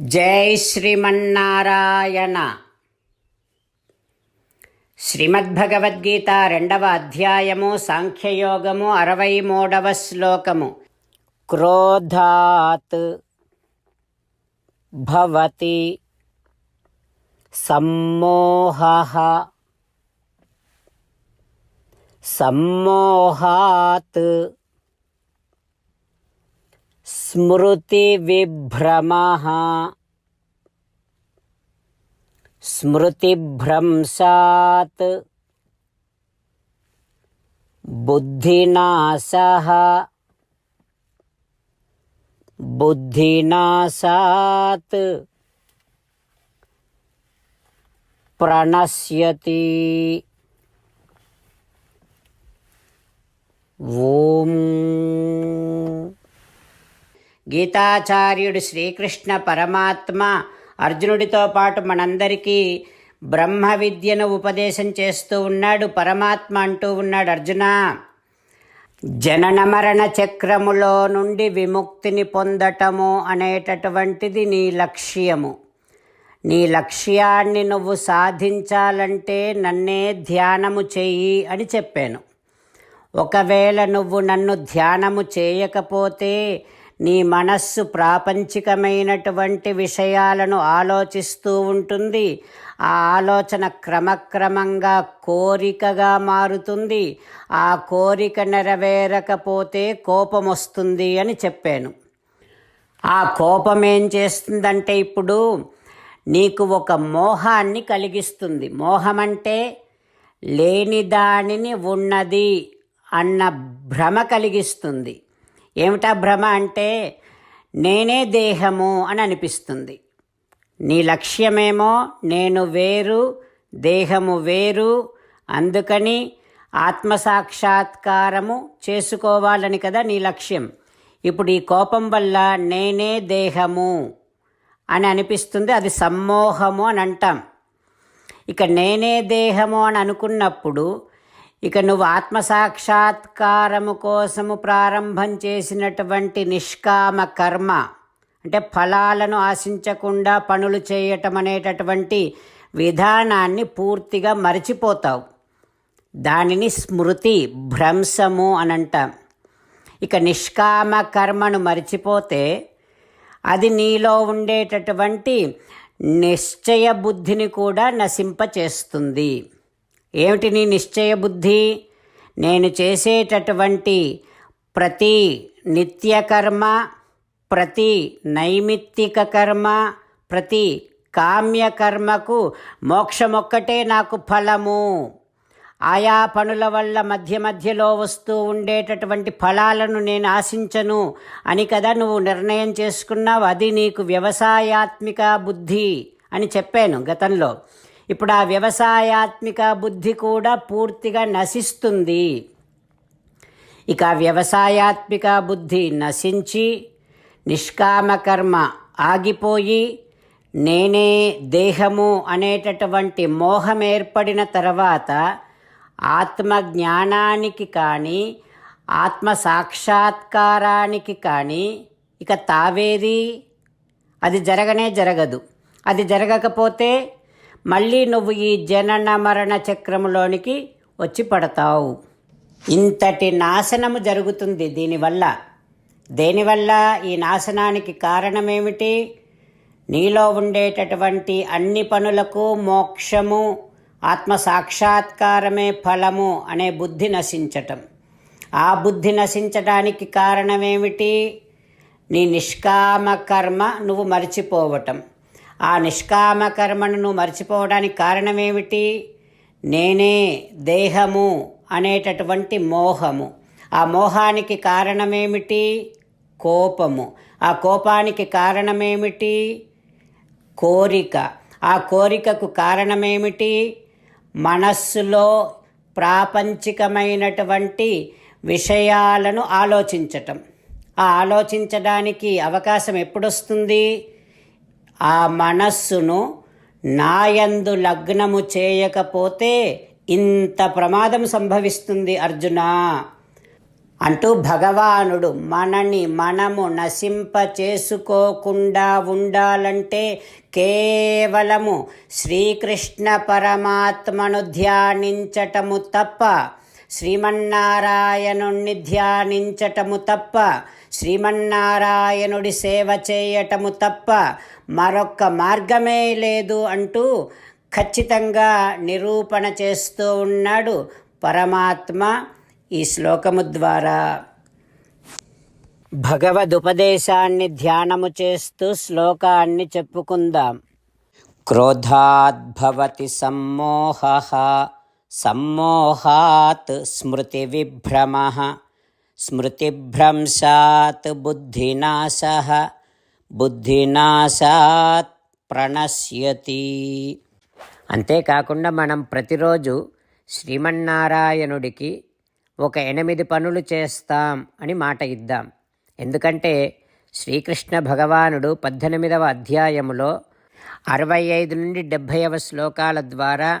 జై శ్రీమన్నారాయణ. శ్రీమద్భగవద్గీత రెండవ అధ్యాయము సాంఖ్యయోగము అరవై మూడవ శ్లోకము. క్రోధాత్ భవతి సమ్మోహ. సమ్మోహాత్ स्मृतिविभ्रमः स्मृतिभ्रंशात् बुद्धिनाशः। बुद्धिनाशात्। प्रणश्यति। ॐ గీతాచార్యుడు శ్రీకృష్ణ పరమాత్మ అర్జునుడితో పాటు మనందరికీ బ్రహ్మ విద్యను ఉపదేశం చేస్తూ ఉన్నాడు పరమాత్మ అంటూ ఉన్నాడు అర్జున. జనన మరణ చక్రములో నుండి విముక్తిని పొందటము అనేటటువంటిది నీ లక్ష్యము. నీ లక్ష్యాన్ని నువ్వు సాధించాలంటే నన్నే ధ్యానము చెయ్యి అని చెప్పాను. ఒకవేళ నువ్వు నన్ను ధ్యానము చేయకపోతే నీ మనస్సు ప్రాపంచికమైనటువంటి విషయాలను ఆలోచిస్తూ ఉంటుంది. ఆ ఆలోచన క్రమక్రమంగా కోరికగా మారుతుంది. ఆ కోరిక నెరవేరకపోతే కోపం వస్తుంది అని చెప్పాను. ఆ కోపం ఏం చేస్తుందంటే ఇప్పుడు నీకు ఒక మోహాన్ని కలిగిస్తుంది. మోహం అంటే లేని దానిని ఉన్నది అన్న భ్రమ కలిగిస్తుంది. ఏమిటా భ్రమ అంటే నేనే దేహము అని అనిపిస్తుంది. నీ లక్ష్యమేమో నేను వేరు దేహము వేరు అందుకని ఆత్మసాక్షాత్కారము చేసుకోవాలని కదా నీ లక్ష్యం. ఇప్పుడు ఈ కోపం వల్ల నేనే దేహము అని అనిపిస్తుంది అది సమ్మోహము అని అంటాం. ఇక నేనే దేహము అని అనుకున్నప్పుడు ఇక నువ్వు ఆత్మసాక్షాత్కారము కోసము ప్రారంభం చేసినటువంటి నిష్కామ కర్మ అంటే ఫలాలను ఆశించకుండా పనులు చేయటం అనేటటువంటి విధానాన్ని పూర్తిగా మర్చిపోతావు. దానిని స్మృతి భ్రంశము అని అంటాం ఇక నిష్కామ కర్మను మర్చిపోతే అది నీలో ఉండేటటువంటి నిశ్చయ బుద్ధిని కూడా నశింపచేస్తుంది. ఏమిటి నీ నిశ్చయ బుద్ధి? నేను చేసేటటువంటి ప్రతి నిత్యకర్మ ప్రతి నైమిత్తిక కర్మ ప్రతి కామ్యకర్మకు మోక్షమొక్కటే నాకు ఫలము. ఆయా పనుల వల్ల మధ్య మధ్యలో వస్తూ ఉండేటటువంటి ఫలాలను నేను ఆశించను అని కదా నువ్వు నిర్ణయం చేసుకున్నావు? అది నీకు వ్యవసాయాత్మిక బుద్ధి అని చెప్పాను గతంలో. ఇప్పుడు ఆ వ్యవసాయాత్మిక బుద్ధి కూడా పూర్తిగా నశిస్తుంది. ఇక వ్యవసాయాత్మిక బుద్ధి నశించి నిష్కామకర్మ ఆగిపోయి నేనే దేహము అనేటటువంటి మోహం ఏర్పడిన తర్వాత ఆత్మజ్ఞానానికి కానీ ఆత్మ సాక్షాత్కారానికి కానీ ఇక తావేది? అది జరగనే జరగదు. అది జరగకపోతే మళ్ళీ నువ్వు ఈ జనన మరణ చక్రములోనికి వచ్చి పడతావు. ఇంతటి నాశనము జరుగుతుంది దీనివల్ల. దేనివల్ల ఈ నాశనానికి కారణమేమిటి? నీలో ఉండేటటువంటి అన్ని పనులకు మోక్షము ఆత్మ సాక్షాత్కారమే ఫలము అనే బుద్ధి నశించటం. ఆ బుద్ధి నశించడానికి కారణమేమిటి? నీ నిష్కామ కర్మ నువ్వు మర్చిపోవటం. ఆ నిష్కామ కర్మను మర్చిపోవడానికి కారణమేమిటి? నేనే దేహము అనేటటువంటి మోహము. ఆ మోహానికి కారణమేమిటి? కోపము. ఆ కోపానికి కారణమేమిటి? కోరిక. ఆ కోరికకు కారణమేమిటి? మనస్సులో ప్రాపంచికమైనటువంటి విషయాలను ఆలోచించటం. ఆ ఆలోచించడానికి అవకాశం ఎప్పుడొస్తుంది? ఆ మనస్సును నాయందు లగ్నము చేయకపోతే ఇంత ప్రమాదం సంభవిస్తుంది అర్జున. అంటూ భగవానుడు మనని మనము నశింప చేసుకోకుండా ఉండాలంటే కేవలము శ్రీకృష్ణ పరమాత్మను ధ్యానించటము తప్ప శ్రీమన్నారాయణుణ్ణి ధ్యానించటము తప్ప శ్రీమన్నారాయణుడి సేవ చేయటము తప్ప మరొక్క మార్గమే లేదు అంటూ ఖచ్చితంగా నిరూపణ చేస్తూ ఉన్నాడు పరమాత్మ ఈ శ్లోకము ద్వారా. భగవదుపదేశాన్ని ధ్యానము చేస్తూ శ్లోకాన్ని చెప్పుకుందాం. క్రోధాద్భవతి సమ్మోహ సమ్మోహాత్ స్మృతివిభ్రమ. స్మృతిభ్రంశాత్ బుద్ధినాశ. బుద్ధినాశాత్ ప్రణశ్యతి. అంతేకాకుండా మనం ప్రతిరోజు శ్రీమన్నారాయణుడికి ఒక ఎనిమిది పనులు చేస్తాం అని మాట ఇద్దాం. ఎందుకంటే శ్రీకృష్ణ భగవానుడు పద్దెనిమిదవ అధ్యాయములో అరవై ఐదు నుండి డెబ్భైవ శ్లోకాల ద్వారా